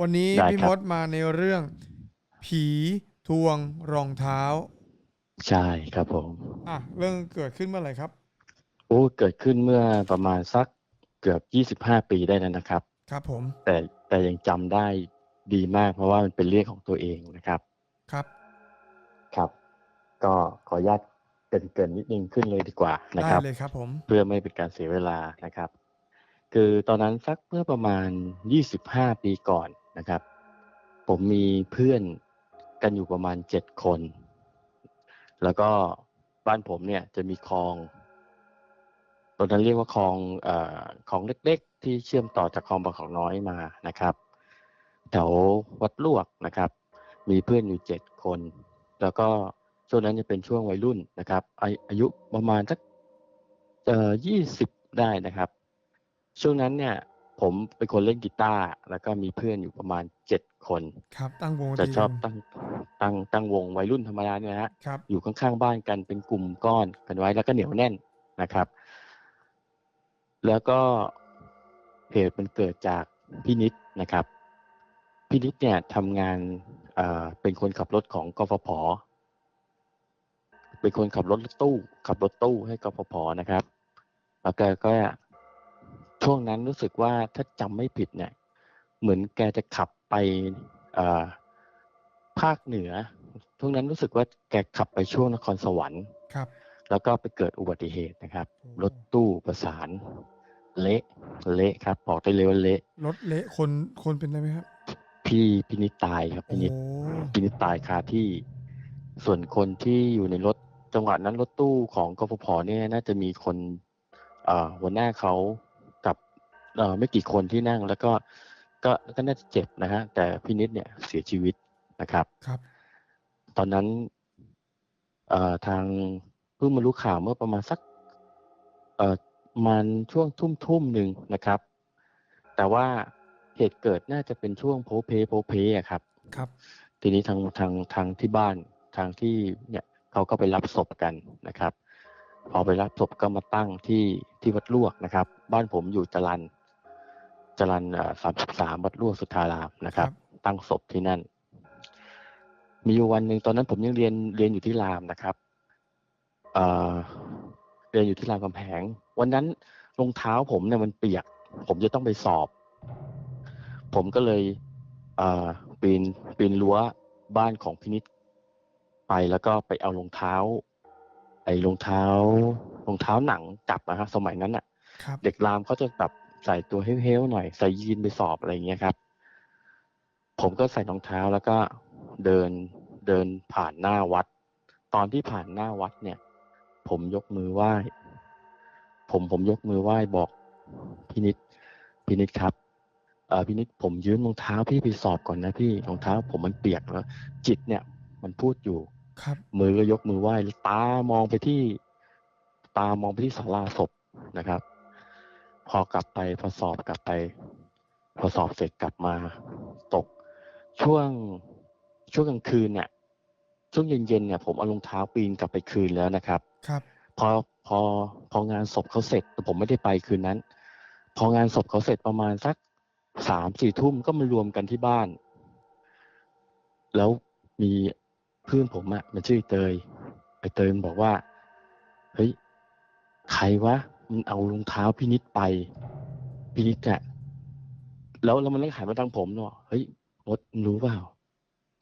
วันนี้ได้พี่ครัมบ ดมาในเรื่อง ผีทวงรองเท้า ใช่ครับผม อะเรื่องเกิดขึ้นเมื่อไหร่ครับ โอ้เกิดขึ้นเมื่อประมาณสักเกือบ25ปีได้แล้วนะครับ ครับผมแต่แต่ยังจำได้ดีมากเพราะว่ามันเป็นเรื่องของตัวเองนะครับ ครับ ครับ ก็ขออนุญาตเกรินเกินนิดนึงขึ้นเลยดีกว่านะได้ครับ เลยครับผมเพื่อไม่เป็นการเสียเวลานะครับ คือตอนนั้นสักเมื่อประมาณ 25 ปีก่อน นะครับ ผมมีเพื่อนกันอยู่ประมาณ7คน แล้วก็บ้านผมเนี่ยจะมีคลองตอนนั้นเรียกว่าคลองเอ่อคลองเล็กๆ ที่เชื่อมต่อจากคลองบางกอกน้อยมานะครับแถววัดลวกนะครับ มีเพื่อนอยู่7คน แล้วก็ช่วงนั้นจะเป็นช่วงวัยรุ่นนะครับอาอายุประมาณสักเอ่อยี่สิบได้นะครับ ช่วงนั้นเนี่ย ผมเป็นคนเล่นกีตาร์แล้วก็มีเพื่อนอยู่ประมาณเจ็ดคน ครับตั้งวงดนจะตรีชอบกันตั้งตั้งตั้งวงวัยรุ่นธรรมดาเนี่ยนะฮะครับอยู่ข้างๆบ้านกันเป็นกลุ่มก้อนกันไว้แล้วก็เหนียวแน่นนะครับ แล้วก็เหตุมันเกิดจากพี่นิดนะครับพี่นิดเนี่ยทำงานเอ่อเป็นคนขับรถของกฟผเป็นคนขับรถตู้ ขับรถตู้ให้กฟผนะครับแล้วแกก็ ช่วงนั้นรู้สึกว่าถ้าจำไม่ผิดเนี่ย เหมือนแกจะขับไปเอ่อภาคเหนือช่วงนั้นรู้สึกว่าแกขับไปช่วงนครสวรรค์ครับ แล้วก็ไปเกิดอุบัติเหตุนะครับโอ้รถตู้ประสาน เละเละครับบอกได้เลยว่าเละรถเละคนคนเป็นอะไรไหมครับ พี่พินิจตายครับโอ้พินิจพินิจตายคาที่ ส่วนคนที่อยู่ในรถจังหวะนั้นรถตู้ของกฟผเนี่ยน่าจะมีคนเอ่อหัวหน้าเขากับเอ่อ ไม่กี่คนที่นั่งแล้วก็ก็ก็น่าจะเจ็บนะฮะแต่พินิจเนี่ยเสียชีวิตนะครับครับ ตอนนั้นเอ่อทางเพิ่งมารู้ข่าวเมื่อประมาณสักเอ่อประมันช่วงทุ่มทุ่มหนึ่งนะครับ แต่ว่าเหตุเกิดน่าจะเป็นช่วงโพเพโพเพอะครับ ครับ ทีนี้ทางทางทางที่บ้านทางที่เนี่ยเขาก็ไปรับศพกันนะครับ พอไปรับศพก็มาตั้งที่ที่วัดลวกนะครับ บ้านผมอยู่จรัน จรันสามสิบสามวัดลวกสุทธารามนะครับ ตั้งศพที่นั่น มีอยู่วันหนึ่งตอนนั้นผมยังเรียนเรียนอยู่ที่รามนะครับเอ่อเรียนอยู่ที่รามคำแหง วันนั้นรองเท้าผมเนี่ยมันเปียก ผมจะต้องไปสอบ ผมก็เลยเอ่อปีนปีนรั้วบ้านของพินิษไปแล้วก็ไปเอารองเท้า ไอ้รองเท้ารองเท้าหนังจับนะครับสมัยนั้นอะครับเด็กรามเขาจะแบบ ใส่ตัวเฮลๆหน่อยใส่ยีนไปสอบอะไรอย่างเงี้ยครับ ผมก็ใส่รองเท้าแล้วก็เดินเดินผ่านหน้าวัด ตอนที่ผ่านหน้าวัดเนี่ย ผมยกมือไหว้ ผมผมยกมือไหว้บอกพี่นิดพี่นิดครับเออพี่นิดผมยืมรองเท้าพี่ไปสอบก่อนนะพี่รองเท้า ผมมันเปียกแล้ว จิตเนี่ยมันพูดอยู่ครับ มือก็ยกมือไหว้ตามองไปที่ ตามองไปที่ศาลาศพนะครับ พอกลับไปพอสอบกลับไป พอสอบเสร็จกลับมาตก ช่วงช่วงกลางคืนเนี่ยช่วงเย็นๆเนี่ยผมเอารองเท้าปีนกลับไปคืนแล้วนะครับ ครับพอพอพองานศพเขาเสร็จแต่ผมไม่ได้ไปคืนนั้น พองานศพเขาเสร็จประมาณสักสามสี่ทุ่มก็มารวมกันที่บ้าน แล้วมีเพื่อนผมอะมันชื่อไอ้เตยไอเตยมันบอกว่า เฮ้ย ใครวะ มันเอารองเท้าพี่นิดไปพี่นิดอะแล้วแล้วมันก็หันมาทางผมเนาะเฮ้ยมดมึงรู้เปล่า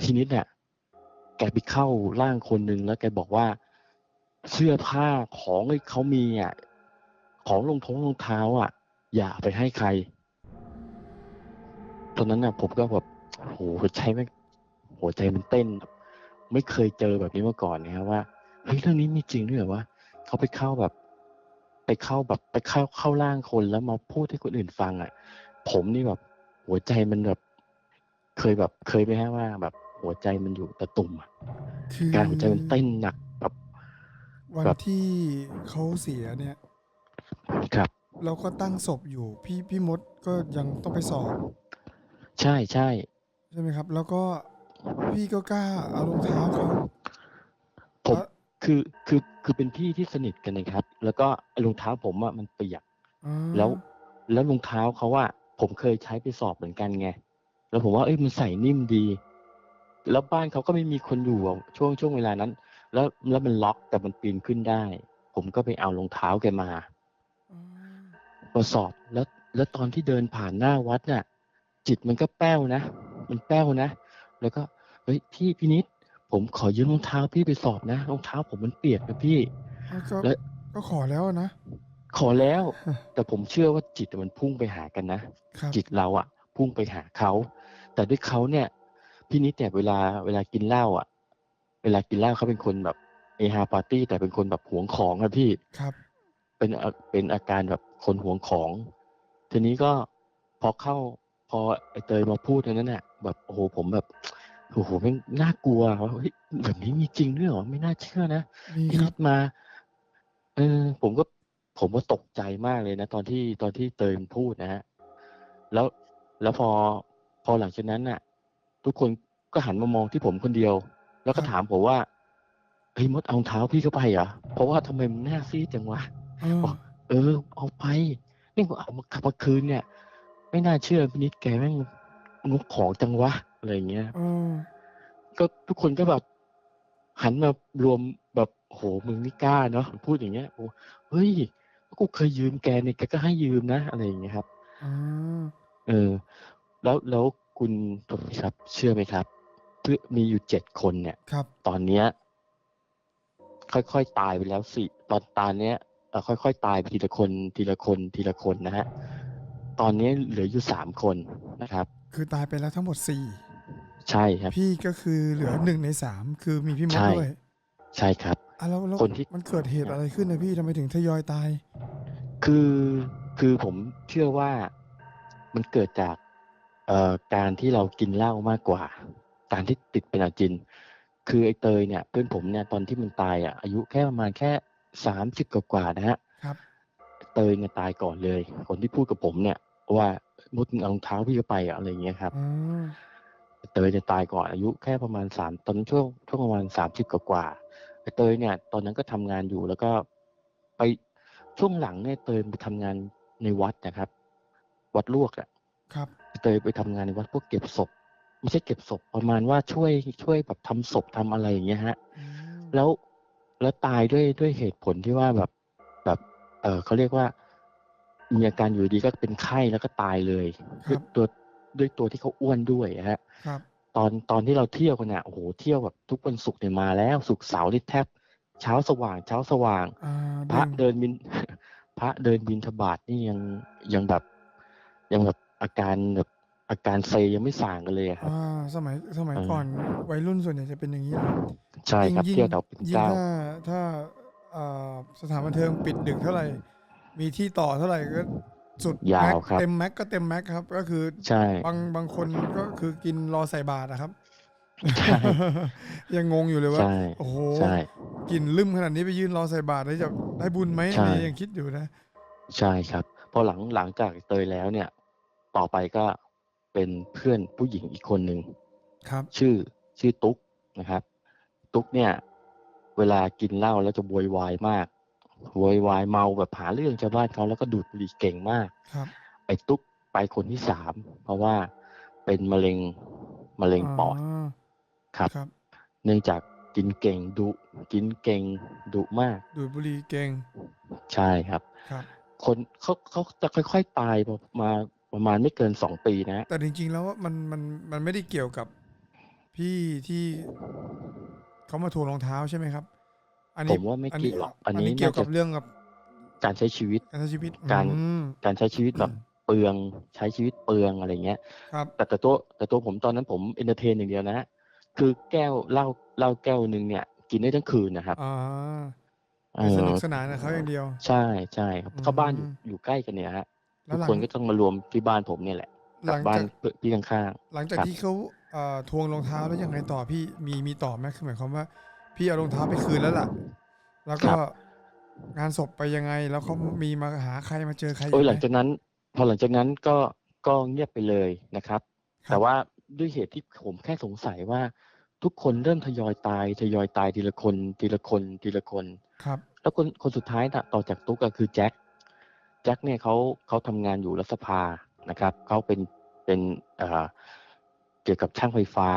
พี่นิดอะแกไปเข้าร่างคนหนึ่งแล้วแกบอกว่า เสื้อผ้าของที่เขามีอะของรองท้องรองเท้า อะ อย่าไปให้ใคร ตอนนั้นน่ะ ผมก็แบบโหหัวใจไม่หัวใจมันเต้น ไม่เคยเจอแบบนี้มาก่อนนะครับว่าเฮ้ยเรื่องนี้มีจริงด้วยเหรอวะเขาไปเข้าแบบ ไปเข้าแบบไปเข้าเข้าร่างคนแล้วมาพูดให้คนอื่นฟัง อะ ผมนี่แบบหัวใจมันแบบ เคยแบบเคยไหมฮะว่า แบบหัวใจมันอยู่ตะตุ่มอะคือการหัวใจมันเต้นหนักแบบวันแบบที่เขาเสียเนี่ย ครับเราก็ตั้งศพอยู่ พี่พี่มดก็ยังต้องไปสอบใช่ใช่ใช่ไหมครับ แล้วก็พี่ก็กล้าเอารองเท้าเขาผมแล้ว คือคือคือเป็นพี่ที่สนิทกันนะครับ แล้วก็ไอ้รองเท้าผมอะมันเปียกอ่าแล้วแล้วรองเท้าเขาอะผมเคยใช้ไปสอบเหมือนกันไง แล้วผมว่าเอ้ยมันใส่นิ่มดี แล้วบ้านเขาก็ไม่มีคนอยู่อะช่วงช่วงเวลานั้น แล้วแล้วมันล็อกแต่มันปีนขึ้นได้ ผมก็ไปเอารองเท้าแกมาอ๋อมาสอบแล้ว แล้วตอนที่เดินผ่านหน้าวัดน่ะ จิตมันก็แป้วนะ มันแป้วนะ แล้วก็เฮ้ยพี่พี่นิด ผมขอยืมรองเท้าพี่ไปสอบนะรองเท้าผมมันเปียกนะพี่เอาก็แล้ว ก็ขอแล้วนะ ขอแล้ว แต่ผมเชื่อว่าจิตมันพุ่งไปหากันนะ ครับ จิตเราอะพุ่งไปหาเขา แต่ด้วยเขาเนี่ยพี่นิดเนี่ยเวลาเวลากินเหล้าอะเวลากินเหล้าเขาเป็นคนแบบเอฮาปาร์ตี้แต่เป็นคนแบบหวงของอะพี่ ครับ เป็นอาเป็นอาการแบบคนหวงของ ทีนี้ก็พอเข้าพอไอเตยมาพูดตรงนั้นน่ะแบบโอ้โหผมแบบ โอ้โหไม่งน่ากลัวว่าเฮ้ยแบบนี้มีจริงด้วยเหรอไม่น่าเชื่อนะมีพี่คนิรับดมาเออผมก็ ผมก็ตกใจมากเลยนะ ตอนที่ตอนที่เตยมันพูดนะฮะแล้วแล้วพอพอหลังจากนั้นน่ะ ทุกคนก็หันมามองที่ผมคนเดียว แล้วก็ถามผมว่าเฮ้ยมดเอารองเท้าพี่เข้าไปเหรอเพราะว่าทำไมมันหน้าซีดจังวะเออบอกเออ เอาไปนี่ผมเอามาขับมาคืนเนี่ย ไม่น่าเชื่อพี่นิดแกแม่งงกของจังวะ อะไรอย่างเงี้ยเออก็ทุกคนก็แบบหันมารวมแบบโหมึงนี่กล้าเนาะพูดอย่างเงี้ยโอ้เฮ้ยกูเคยยืมแกเนี่ยแกก็ให้ยืมนะ อะไรอย่างเงี้ยครับอ่าเออ แล้วแล้วคุณโทนี่ครับ เชื่อไหมครับเพื่อมีอยู่เจ็ดคนเนี่ย ครับ ตอนเนี้ย ค่อยๆตายไปแล้วสิตอนตอนเนี้ยเอ่อค่อยๆตายไปทีละคนทีละคนทีละคนนะฮะตอนนี้เหลืออยู่สามคนนะครับ คือตายไปแล้วทั้งหมดสี่ ใช่ครับ พี่ก็คือเหลือหนึ่งในสามคือมีพี่มดใช่ ด้วยใช่ครับ อะแล้วแล้วคนที่ มันเกิดเหตุอะไรขึ้นนะพี่ทำไมถึงทยอยตาย คือคือผมเชื่อว่ามันเกิดจากเอ่อการที่เรากินเหล้ามากกว่า การที่ติดเป็นอาจิน คือไอ้เตยเนี่ย เพื่อนผมเนี่ยตอนที่มันตายอะอายุแค่ประมาณแค่สามสิบกว่าๆนะฮะครับ เตยเนี่ยตายก่อนเลย คนที่พูดกับผมเนี่ย ว่ามุดมึงเอารองเท้าพี่เข้าไปอะอะไรอย่างเงี้ยครับอ๋อ เตยจะตายก่อนอายุแค่ประมาณสามตอนนั้นช่วงช่วงประมาณสามสิบกว่าๆไอ้เตยเนี่ย ตอนนั้นก็ทำงานอยู่แล้วก็ไปช่วงหลังเนี่ยเตยไปทำงานในวัดนะครับ วัดลวกอะครับเตยไปทำงานในวัดพวกเก็บศพไม่ใช่เก็บศพประมาณว่าช่วยช่วยแบบทำศพทำอะไรอย่างเงี้ยฮะอืมแล้วแล้วตายด้วยด้วยเหตุผลที่ว่าแบบแบบ เออเขาเรียกว่ามีอาการอยู่ดีก็เป็นไข้แล้วก็ตายเลยครัด้วยบตัว ด้วยตัวที่เขาอ้วนด้วยอะฮะครับตอนตอนที่เราเที่ยวกันเนี่ยโอ้โหเที่ยวแบบทุกวันศุกร์เนี่ยมาแล้วศุกร์เสาร์นี่แทบเช้าสว่าง เช้าสว่างอ่าพระเดินเดินบิน พระเดินบินทบาทนี่ยังยังแบบ ยังแบบอาการแบบอาการเซยังไม่ส่างกันเลยอะครับอ่าสมัยสมัยเออก่อนวัยรุ่นส่วนใหญ่จะเป็นอย่างนี้นะใช่ครับยิ่งเที่ยวดาวปิ่นยิ่งเกล้าถ้าถ้าเอ่อสถานบันเทิงปิดดึกเท่าไหร่ มีที่ต่อเท่าไหร่ก็ สุดยาแม็กวครับ เต็มแม็กก็เต็มแม็กครับ ก็คือใช่ บางบางคนก็คือกินรอใส่บาตรนะครับ ใช่ ยังงงอยู่เลยว่า ใช่โอ้โห ใช่ กินลืมขนาดนี้ไปยืนรอใส่บาตรได้จะได้บุญไหมใช่อันนี้ยังคิดอยู่นะ ใช่ครับ พอหลังหลังจากเตยแล้วเนี่ย ต่อไปก็เป็นเพื่อนผู้หญิงอีกคนหนึ่ง ครับ ชื่อชื่อตุ๊กนะครับ ตุ๊กเนี่ย เวลากินเหล้าแล้วจะโวยวายมาก โวยวายเมาแบบหาเรื่องชาวบ้านเขาแล้วก็ดูดบุหรี่เก่งมากครับไอ้ตุ๊กไปคนที่สามเพราะว่าเป็นมะเร็งมะเร็งปอดครับครับ เนื่องจากกินเก่งดุกินเก่งดุมากดูดบุหรี่เก่ง ใช่ครับครับ คนเขาเขาจะค่อย ๆ ตายมาประมาณไม่เกินสองปีนะ แต่จริงๆแล้วมันมันมันไม่ได้เกี่ยวกับพี่ที่เขามาทวงรองเท้าใช่ไหมครับ อันผนี้มว่าไม่อันเกี่นี้ยวหรอกอัอันนนี้นี้เกี่ยวน่ากัจะบเรื่องกับการใช้ชีวิต การใช้ชีวิตการ อืมการใช้ชีวิตแบบเปลืองใช้ชีวิตเปลืองอะไรเงี้ย ครับ แต่แต่ตัวแต่ตัวผมตอนนั้นผมเอนเตอร์เทนอย่างเดียวนะคือแก้วเหล้าเหล้าแก้วหนึ่งเนี่ย กินได้ทั้งคืนนะครับอ่าเอคือสอนุกสนานกับเขาอย่างเดียว ใช่ใช่ครับอืม เข้าบ้านอยู่อยู่ใกล้กันเนี่ยฮะแล้ทุวกหลังคนก็ต้องมารวมที่บ้านผมเนี่ยแหละ หกับลังบ้านจากพี่ข้างหลังจากครับ ที่เขาเอ่อทวงรองเท้าแล้วยังไงต่อพี่มีมีต่อไหมคือหมายความว่า พี่เอารองเท้าไปคืนแล้วล่ะ แล้วก็งานศพไปยังไง แล้วเขามีมาหาใครมาเจอใครๆโอ้ยกหลังจากนั้น พอหลังจากนั้นก็ก็เงียบไปเลยนะครับครับ แต่ว่าด้วยเหตุที่ผมแค่สงสัยว่า ทุกคนเริ่มทยอยตายทยอยตายทีละคน ทีละคนทีละคนครับ แล้วคนคนสุดท้ายน่ะต่อจากตุ๊กก็คือแจ็คแจ็คเนี่ยเขาเขาทำงานอยู่รัฐสภานะครับเขาเป็นเป็นเอ่อกี่ยวกับช่างไฟฟ้า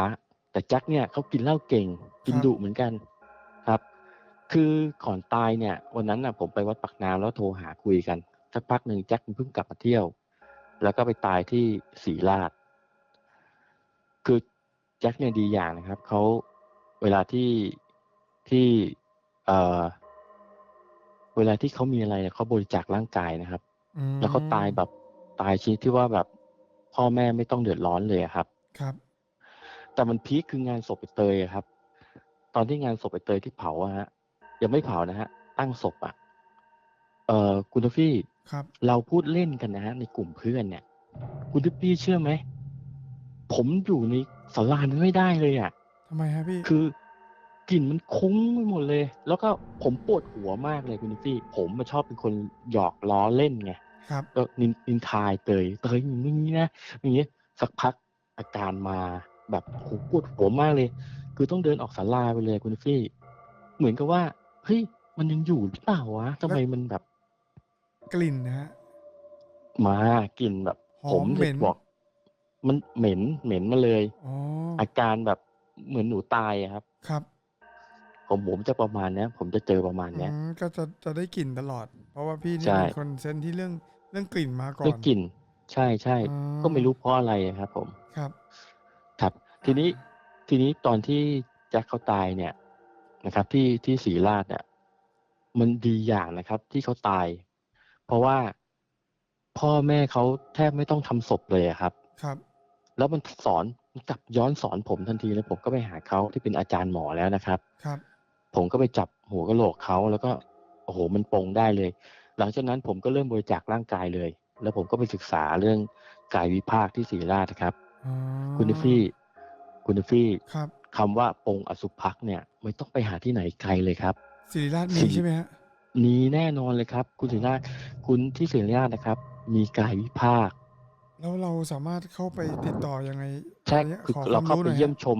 แต่แจ็คเนี่ยเขากินเหล้าเก่ง กินครับดุเหมือนกันครับ คือก่อนตายเนี่ยวันนั้นน่ะผมไปวัดปักน้ำแล้วโทรหาคุยกันสักพักหนึ่งแจ็คมันเพิ่งกลับมาเที่ยว แล้วก็ไปตายที่ศรีราชคือแจ็คเนี่ยดีอย่างนะครับเขาเวลาที่ที่เอ่อเวลาที่เขามีอะไรเนี่ยเขาบริจาคร่างกายนะครับอืมแล้วเขาตายแบบตายชนิดที่ว่าแบบพ่อแม่ไม่ต้องเดือดร้อนเลยอะครับ ครับ แต่มันพีคคืองานศพไอเตยอะครับ ตอนที่งานศพไอเตยที่เผาอะฮะ ยังไม่เผานะฮะ ตั้งศพอะเอ่อคุณทฟฟี่ครับ เราพูดเล่นกันนะฮะ ในกลุ่มเพื่อนเนี่ย คุณทฟฟี่เชื่อไหมผมอยู่ในสารานั้นไม่ได้เลยอะทำไมฮะพี่ คือกลิ่นมันคุ้งไปหมดเลย แล้วก็ผมปวดหัวมากเลยคุณทฟฟี่ ผมมาชอบเป็นคนหยอกล้อเล่นไงครับก็นินนินทายเตยเตยอย่างนี้นะอย่างนี้สักพักอาการมาแบบโหปวดหัวมากเลย คือต้องเดินออกศาลาไปเลยคุณฟี่ เหมือนกับว่า เฮ้ยมันยังอยู่หรือเปล่าวะทำไมมันแบบ กลิ่นนะฮะมากลิ่นแบบหอมผมเหม็นบอก มันเหม็นเหม็นมาเลย อ๋ออาการแบบเหมือนหนูตายอะครับครับผมผมจะประมาณเนี้ยผมจะเจอประมาณเนี้ยอืมก็จะจะได้กลิ่นตลอด เพราะว่าพี่นี่ใช่ เป็นคนเซนที่เรื่องเรื่องกลิ่นมาก่อนเรื่องกลิ่น ใช่ใช่อ๋อก็ไม่รู้เพราะอะไรอะครับ ผมครับ ครับ ทีนี้ทีนี้ตอนที่แจ็คเขาตายเนี่ย นะครับ ที่ที่ศรีราชเนี่ยมันดีอย่างนะครับ ที่เขาตาย เพราะว่าพ่อแม่เขาแทบไม่ต้องทำศพเลยอะครับ ครับ แล้วมันสอนมันกลับย้อนสอนผมทันทีแล้วผมก็ไปหาเขาที่เป็นอาจารย์หมอแล้วนะครับ ครับ ผมก็ไปจับหัวกะโหลกเขาแล้วก็โอ้โหมันปรงได้เลย หลังจากนั้นผมก็เริ่มบริจาคร่างกายเลย แล้วผมก็ไปศึกษาเรื่องกายวิภาคที่ศรีราชนะครับอ๋อคุณนิฟฟี่ คุณนิฟฟี่ครับคำว่าปรงอสุภักเนี่ย ไม่ต้องไปหาที่ไหนไกลเลยครับศิริราชมีศิริใช่ไหมฮะมีแน่นอนเลยครับ คุณศรีราชคุณที่ศรีราชนะครับ มีกายวิภาค แล้วเราสามารถเข้าไปติดต่อยังไงใช่อันนี้ยคือขอคเราวามเข้ารู้หไปน่อยเยี่ยมฮะชม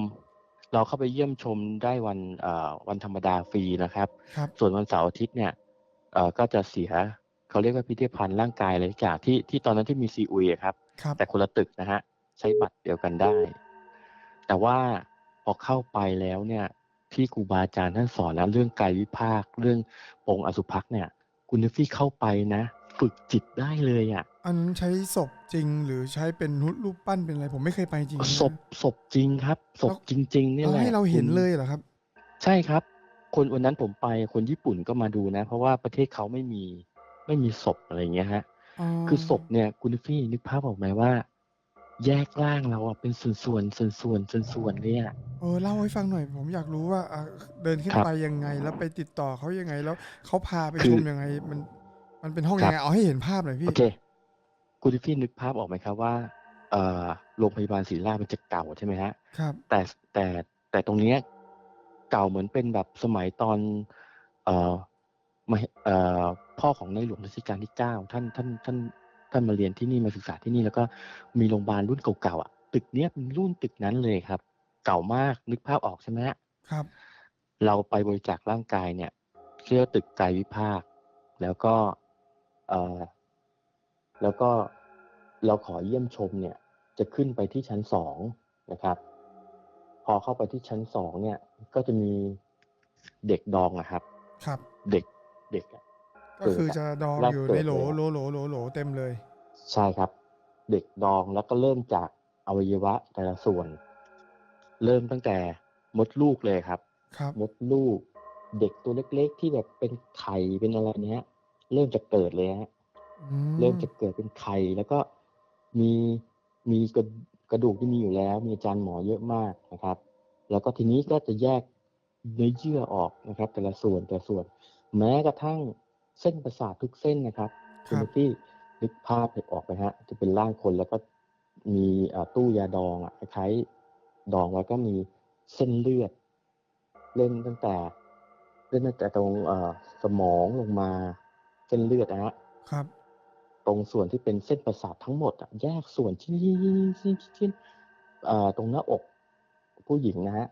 เราเข้าไปเยี่ยมชมได้วันเอ่อวันธรรมดาฟรีนะครับครับ ส่วนวันเสาร์อาทิตย์เนี่ยเอ่อก็จะเสียเขาเรียกว่าพิพิธภัณฑ์ร่างกายอะไรจากที่ที่ตอนนั้นที่มีซีอุยอะครับครับ แต่คนละตึกนะฮะใช้บัตรเดียวกันได้ แต่ว่าพอเข้าไปแล้วเนี่ย ที่ครูบาอาจารย์ท่านสอนแล้วเรื่องกายวิภาค เรื่องปรงอสุภักเนี่ย คุณนิฟฟี่เข้าไปนะ ฝึกจิตได้เลยอะ อันนั้นใช้ศพจริงหรือใช้เป็นรูปปั้นเป็นอะไร ผมไม่เคยไปจริงนะศพศพจริงครับศพจริงๆนี่แล้วแหละให้เราเห็นคุณเลยเหรอครับ ใช่ครับ คนวันนั้นผมไปคนญี่ปุ่นก็มาดูนะ เพราะว่าประเทศเขาไม่มีไม่มีศพอะไรอย่างเงี้ยฮะอ๋อคือศพเนี่ยคุณนิฟฟี่นึกภาพออกไหมว่า แยกร่างเราอะเป็นส่วนๆส่วนส่วนส่วนส่วนส่วนๆเลยอะ เออเล่าให้ฟังหน่อย ผมอยากรู้ว่าอะเดินขึ้นครับไปยังไง แล้วไปติดต่อเขายังไงแล้วเขาพาไปคืชอ มยังไง มัน มันเป็นห้องครัยับงไงเอาให้เห็นภาพหน่อยพี่โอเคคุณนิฟฟี่นึกภาพออกไหมครับว่าเอ่อโรงพยาบาลศรีราชมันจะเก่าใช่ไหมฮะครับ แต่แต่แต่ตรงเนี้ยเก่าเหมือนเป็นแบบสมัยตอน เอ่อมาเอ่อพ่อของในหลวงรัชกาลที่เก้าท่านท่านท่าน ท่านมาเรียนที่นี่มาศึกษาที่นี่แล้วก็มีโรงพยาบาลรุ่นเก่าๆอะตึกเนี้ยเป็นรุ่นตึกนั้นเลยครับ เก่ามากนึกภาพออกใช่ไหมฮะครับ เราไปบริจาคร่างกายเนี่ยเชื่อตึกกายวิภาค แล้วก็เอ่อแล้วก็เราขอเยี่ยมชมเนี่ย จะขึ้นไปที่ชั้นสองนะครับ พอเข้าไปที่ชั้นสองเนี่ย ก็จะมีเด็กดองนะครับ ครับ เด็กเด็กอะ ก็คือจะดองแรกอยู่เกิดในโหลเลยอะโหลโหลโหลโหลเต็มเลย ใช่ครับ เด็กดองแล้วก็เริ่มจากอวัยวะแต่ละส่วน เริ่มตั้งแต่มดลูกเลยครับ ครับ มดลูก เด็กตัวเล็กๆ ที่แบบเป็นไข่เป็นอะไรเนี้ย เริ่มจะเกิดเลยฮะ อืเริ่มจะเกิดเป็นไข่แล้วก็มีมีกระกระดูกที่มีอยู่แล้ว มีอาจารย์หมอเยอะมากนะครับ แล้วก็ทีนี้ก็จะแยกเนื้อเยื่อออกนะครับ แต่ละส่วนแต่ละส่วน แม้กระทั่ง เส้นประสาททุกเส้นนะครับคคุณรับที่นึกภาพออกไหมฮะ จะเป็นร่างคนแล้วก็มีเอ่อตู้ยาดองอะคล้ายๆดองแล้วก็มีเส้นเลือด เล่นตั้งแต่ เล่นตั้งแต่ตรงเอ่อสมองลงมาเส้นเลือดนะฮะครับ ตรงส่วนที่เป็นเส้นประสาททั้งหมดอะแยกส่วนที่ที่ที่เอ่อตรงหน้าอกผู้หญิงนะฮะ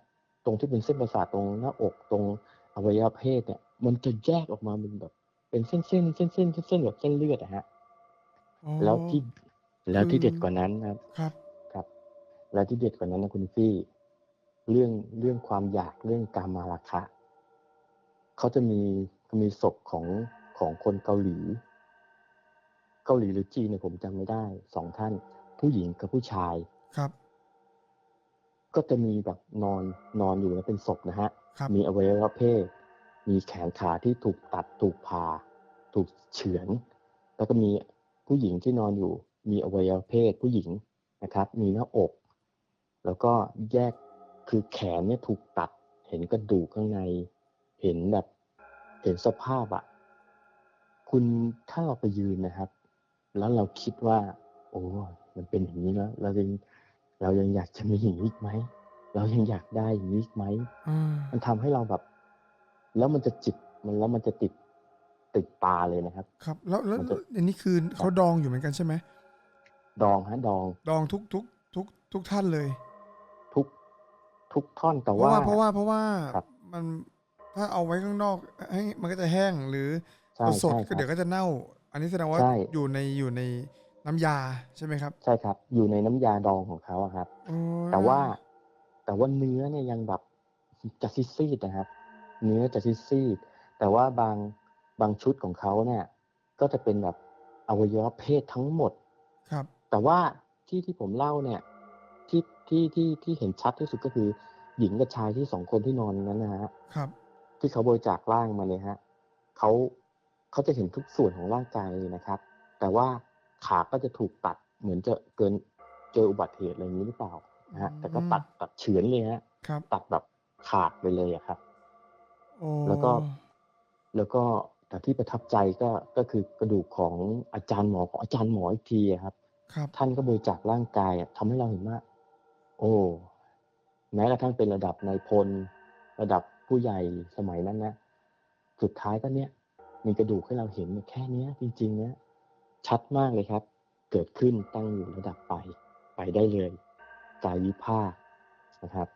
ตรงที่เป็นเส้นประสาทตรงหน้าอกตรงอวัยวะเพศเนี่ย มันจะแยกออกมาเป็นแบบ เป็นเส้นเส้นเส้นเส้นเส้นเส้นแบบเส้นเลือดอะฮะอ๋อแล้วที่แล้วที่คือเด็ดกว่านั้นนะครับ ครับครับ และที่เด็ดกว่านั้นนะคุณฟี่เรื่องเรื่องความอยากเรื่องการมาราคะเขาจะมีมีศพของของคนเกาหลี เกาหลีหรือจีนเนี่ยผมจำไม่ได้สองท่าน ผู้หญิงกับผู้ชาย ครับก็จะมีแบบนอนนอนอยู่แล้วเป็นศพนะฮะ ครับมีอวัยวะเพศ มีแขนขาที่ถูกตัดถูกผ่าถูกเฉือน แล้วก็มีผู้หญิงที่นอนอยู่ มีอวัยวะเพศผู้หญิงนะครับ มีหน้าอก แล้วก็แยกคือแขนเนี่ยถูกตัด เห็นกระดูกข้างใน เห็นแบบ เห็นสภาพอะคุณถ้าเราไปยืนนะครับ แล้วเราคิดว่า โอ้มันเป็นอย่างนี้นะเรายังเรายังอยากจะมีอย่างนี้อีกไหมเรายังอยากได้อย่างนี้อีกไหมอ่ามันทำให้เราแบบ แล้วมันจะจิตมันแล้วมันจะติดติดตาเลยนะครับ ครับ แล้วแล้วมันจะอันนี้คือเขาดองอยู่เหมือนกันใช่ไหมดองฮะดองดองทุกทุกทุกทุกท่านเลย ทุกทุกท่อนแต่เพราะว่าว่าเพราะว่าเพราะว่าครับมันถ้าเอาไว้ข้างนอกให้มันก็จะแห้งหรือใช่สดใช่ๆคก็รับเดี๋ยวก็จะเน่า อันนี้แสดงว่าใช่อยู่ในอยู่ในน้ำยาใช่ไหมครับ ใช่ครับ อยู่ในน้ำยาดองของเขาอะครับโอ้ยแต่ว่าแต่ว่าเนื้อเนี่ยยังแบบจะซีดๆนะครับ เนื้อจะซีดๆแต่ว่าบางบางชุดของเขาเนี่ย ก็จะเป็นแบบอวัยวะเพศทั้งหมด ครับ แต่ว่าที่ที่ผมเล่าเนี่ย ที่ที่ที่ที่เห็นชัดที่สุดก็คือ หญิงกับชายที่สองคนที่นอนนั้นนะฮะครับ ที่เขาบริจาคร่างมาเลยฮะเขาเขาจะเห็นทุกส่วนของร่างกายเลยนะครับ แต่ว่าขาก็จะถูกตัดเหมือนจะเกินเจออุบัติเหตุอะไรอย่างนี้หรือเปล่านะฮะแต่ก็ตัดตัดเฉือนเลยฮะครับ ตัดแบบขาดไปเลยอะครับโอ้ แล้วก็แล้วก็แต่ที่ประทับใจก็ก็คือกระดูกของอาจารย์หมอของอาจารย์หมออีกทีอะครับครับ ท่านก็บริจาคร่างกายอะทำให้เราเห็นว่า โอ้แม้กระทั่งเป็นระดับนายพล ระดับผู้ใหญ่สมัยนั้นนะสุดท้ายก็เนี่ยมีกระดูกให้เราเห็นแค่เนี้ย จริง ๆ เนี้ยชัดมากเลยครับ เกิดขึ้นตั้งอยู่ระดับไป ไปได้เลยกายวิภาคนะครับ